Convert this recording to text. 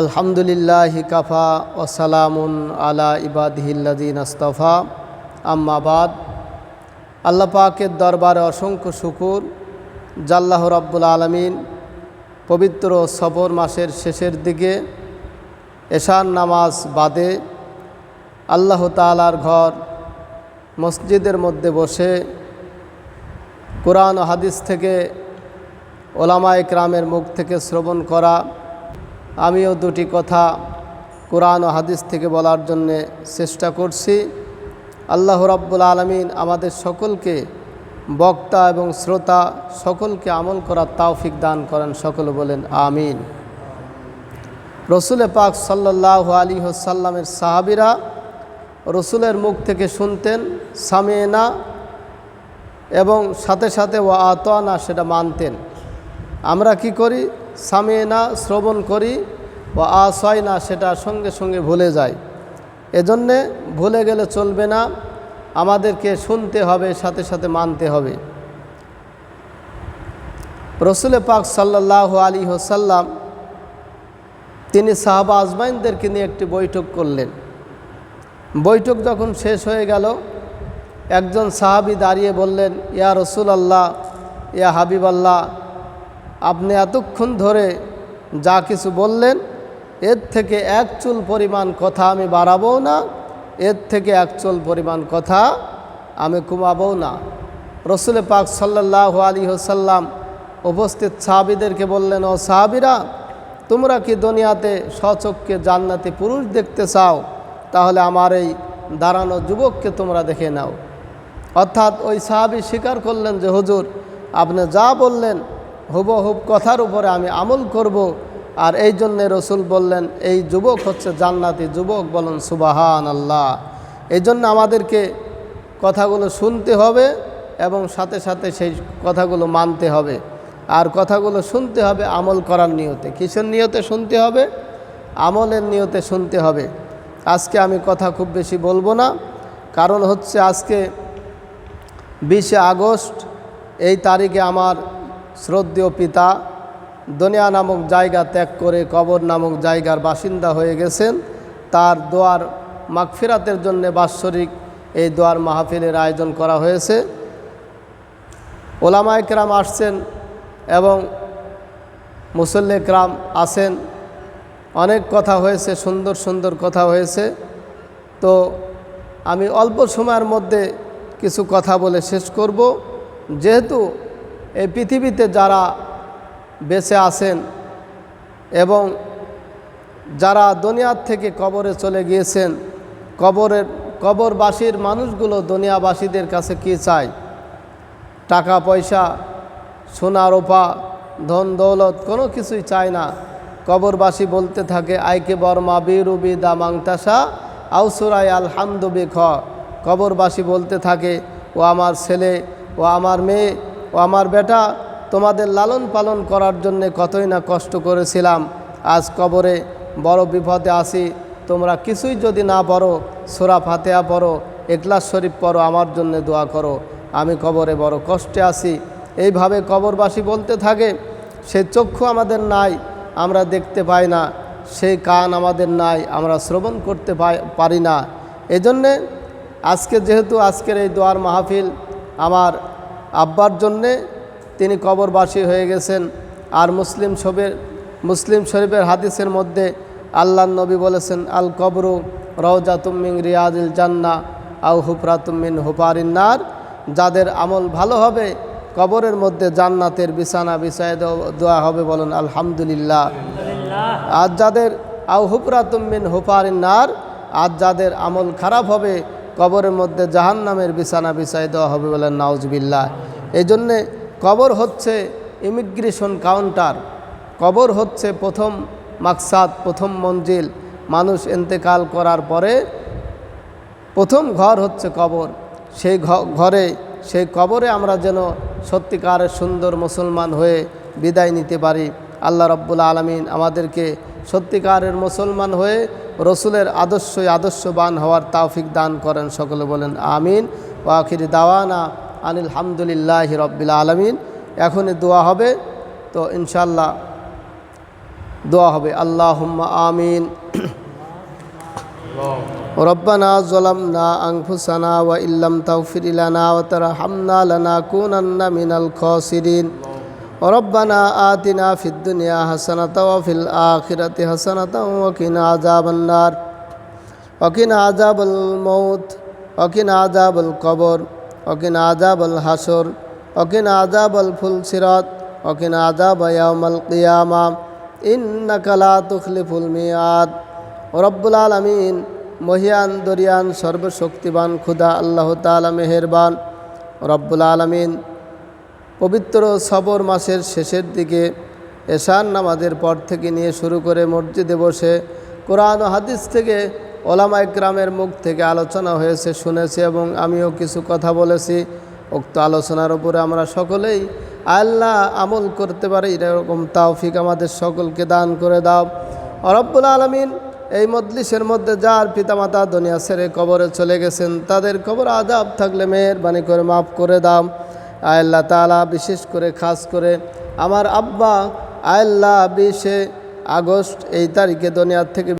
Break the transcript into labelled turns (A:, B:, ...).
A: আলহামদুলিল্লাহ কাফা ওসালামুন আলা ইবাদিহিল্লাদিন আস্তফা। আম্মাবাদ আল্লাহ পাকের দরবারে অসংখ্য শুকুর জাল্লাহ রব্বুল আলমিন পবিত্র সফর মাসের শেষের দিকে, এশার নামাজ বাদে আল্লাহ তালার ঘর মসজিদের মধ্যে বসে কোরআন হাদিস থেকে ওলামা ইকরামের মুখ থেকে শ্রবণ করা আমিও দুটি কথা কোরআন ও হাদিস থেকে বলার জন্যে চেষ্টা করছি। আল্লাহ রাব্বুল আলমিন আমাদের সকলকে বক্তা এবং শ্রোতা সকলকে আমল করার তাওফিক দান করেন, সকল বলেন আমিন। রসুলে পাক সাল্লাহ আলী হোসাল্লামের সাহাবিরা রসুলের মুখ থেকে শুনতেন সামিয়েনা এবং সাথে সাথে ও আতোয়ানা সেটা মানতেন। আমরা কি করি? সামিয়েনা শ্রবণ করি ও আসয় না সেটা সঙ্গে সঙ্গে ভুলে যায়। এজন্যে ভুলে গেলে চলবে না, আমাদেরকে শুনতে হবে, সাথে সাথে মানতে হবে। রসুলে পাক সাল্লাহ আলী হোসাল্লাম তিনি সাহাবা আজমাইনদেরকে নিয়ে একটি বৈঠক করলেন। বৈঠক যখন শেষ হয়ে গেল, একজন সাহাবি দাঁড়িয়ে বললেন, ইয়া রসুল আল্লাহ ইয়া হাবিব আল্লাহ আপনি এতক্ষণ ধরে যা কিছু বললেন, এর থেকে এক চুল পরিমাণ কথা আমি বাড়াবো না, এর থেকে এক চুল পরিমাণ কথা আমি কমাবও না। রসুল পাক সাল্লাহ আলী হোসাল্লাম উপস্থিত সাহাবিদেরকে বললেন, ও সাহাবিরা, তোমরা কি দুনিয়াতে স্বচক্ষে জান্নাতি পুরুষ দেখতে চাও? তাহলে আমার এই দাঁড়ানো যুবককে তোমরা দেখে নাও। অর্থাৎ ওই সাহাবি স্বীকার করলেন যে, হুজুর, আপনি যা বললেন হুবহুব কথার উপরে আমি আমল করব। আর এই জন্যে রসুল বললেন, এই যুবক হচ্ছে জান্নাতি যুবক। বলেন সুবাহান আল্লাহ এই জন্য আমাদেরকে কথাগুলো শুনতে হবে এবং সাথে সাথে সেই কথাগুলো মানতে হবে। আর কথাগুলো শুনতে হবে আমল করার নিয়তে। কিসের নিয়তে শুনতে হবে? আমলের নিয়তে শুনতে হবে। আজকে আমি কথা খুব বেশি বলব না। কারণ হচ্ছে আজকে বিশে আগস্ট, এই তারিখে আমার শ্রদ্ধেয় পিতা, দুনিয়া নামক জায়গা ত্যাগ করে কবর নামক জায়গার বাসিন্দা হয়ে গেছেন। তার দোয়ার মাগফিরাতের জন্যে বাৎসরিক এই দোয়ার মাহফিলের আয়োজন করা হয়েছে। ওলামা একরাম আসছেন এবং মুসল্লি একরাম আসেন অনেক কথা হয়েছে, সুন্দর সুন্দর কথা হয়েছে। তো আমি অল্প সময়ের মধ্যে কিছু কথা বলে শেষ করব। যেহেতু এই পৃথিবীতে যারা বেঁচে আছেন এবং যারা দুনিয়ার থেকে কবরে চলে গিয়েছেন, কবরের, কবরবাসীর মানুষগুলো দুনিয়াবাসীদের কাছে কি চায়? টাকা, পয়সা, সোনা, রোপা, ধন, দৌলত, কোনো কিছুই চায় না। কবরবাসী বলতে থাকে আইকে বর্মা বিরুবি দা মাংতাসা আউসুরাই আলহামদুবি খ কবরবাসী বলতে থাকে, ও আমার ছেলে, ও আমার মেয়ে ও আমার বেটা, তোমাদের লালন পালন করার জন্যে কতই না কষ্ট করেছিলাম। আজ কবরে বড় বিপদে আসি তোমরা কিছুই যদি না পড়ো, সোরা ফাতেহা পড়ো একলাস শরীফ পড়ো, আমার জন্য দোয়া করো। আমি কবরে বড় কষ্টে আছি। এইভাবে কবরবাসী বলতে থাকে, সে চক্ষু আমাদের নাই, আমরা দেখতে পাই না। সেই কান আমাদের নাই, আমরা শ্রবণ করতে পারি না। এজন্যে আজকে যেহেতু আজকের এই দোয়ার মাহফিল আমার আব্বার জন্যে তিনি কবরবাসী হয়ে গেছেন। আর মুসলিম শরীফের মুসলিম শরীফের হাদিসের মধ্যে আল্লাহ নবী বলেছেন, আল কবরু রওজা তুমিং রিয়াদিল জান্না আউ হুফরা তুমিন হুপারিন্নার যাদের আমল ভালো হবে, কবরের মধ্যে জান্নাতের বিছানা বিছায় দেওয়া হবে বলেন, আলহামদুলিল্লাহ। আর যাদের আউ হুফরা তুমিন হুপারিন্নার আর যাদের আমল খারাপ হবে কবরের মধ্যে জাহান নামের বিছানা বিছায় দেওয়া হবে বলেন নাউজবিল্লাহ। এই জন্যে কবর হচ্ছে ইমিগ্রেশন কাউন্টার। কবর হচ্ছে প্রথম মাকসাদ, প্রথম মঞ্জিল। মানুষ এন্তেকাল করার পরে প্রথম ঘর হচ্ছে কবর। সেই ঘরে, সেই কবরে আমরা যেন সত্যিকারের সুন্দর মুসলমান হয়ে বিদায় নিতে পারি। আল্লাহ রব্বুল আলমিন আমাদেরকে সত্যিকারের মুসলমান হয়ে রসুলের আদর্শই আদর্শবান হওয়ার তাওফিক দান করেন সকলে বলেন আমিন ও আখিরি দাওয়ানা আনিল হামদুলিল্লাহ রব্বিল আলমিন এখনই দোয়া হবে তো ইনশাল্লাহ দোয়া হবে আল্লাহ আমিন ربنا ظلمنا أنفسنا وإن لم تغفر لنا وترحمنا لنكونن من الخاسرين ربنا آتنا في الدنيا حسنة وفي الآخرة حسنة وقنا عذاب النار وقنا عذاب الموت وقنا عذاب القبر وقنا عذاب الحشر وقنا عذاب الفلسرات وقنا عذاب يوم القيامة إنك لا تخلف الميعاد রব্বুল আলমিন মহিয়ান দরিয়ান সর্বশক্তিবান খুদা আল্লাহ তালা মেহেরবান রব্বুল আলমিন পবিত্র সবর মাসের শেষের দিকে এশান নামাজের পর থেকে নিয়ে শুরু করে মসজিদে বসে কোরআন হাদিস থেকে ওলামা ইকরামের মুখ থেকে আলোচনা হয়েছে, শুনেছি এবং আমিও কিছু কথা বলেছি। উক্ত আলোচনার উপরে আমরা সকলেই আল্লাহ আমল করতে পারি, এরকম তাওফিক আমাদের সকলকে দান করে দাও। রব্বুল আলমিন এই মজলিসের মধ্যে যার পিতামাতা দুনিয়া ছেড়ে কবরে চলে গেছেন, তাদের কবর আজাব থাকলে মেহরবানি করে মাফ করে দাও। আল্লাহ তালা বিশেষ করে, খাস করে আমার আব্বা আল্লাহ বিশে আগস্ট এই তারিখে দুনিয়ার থেকে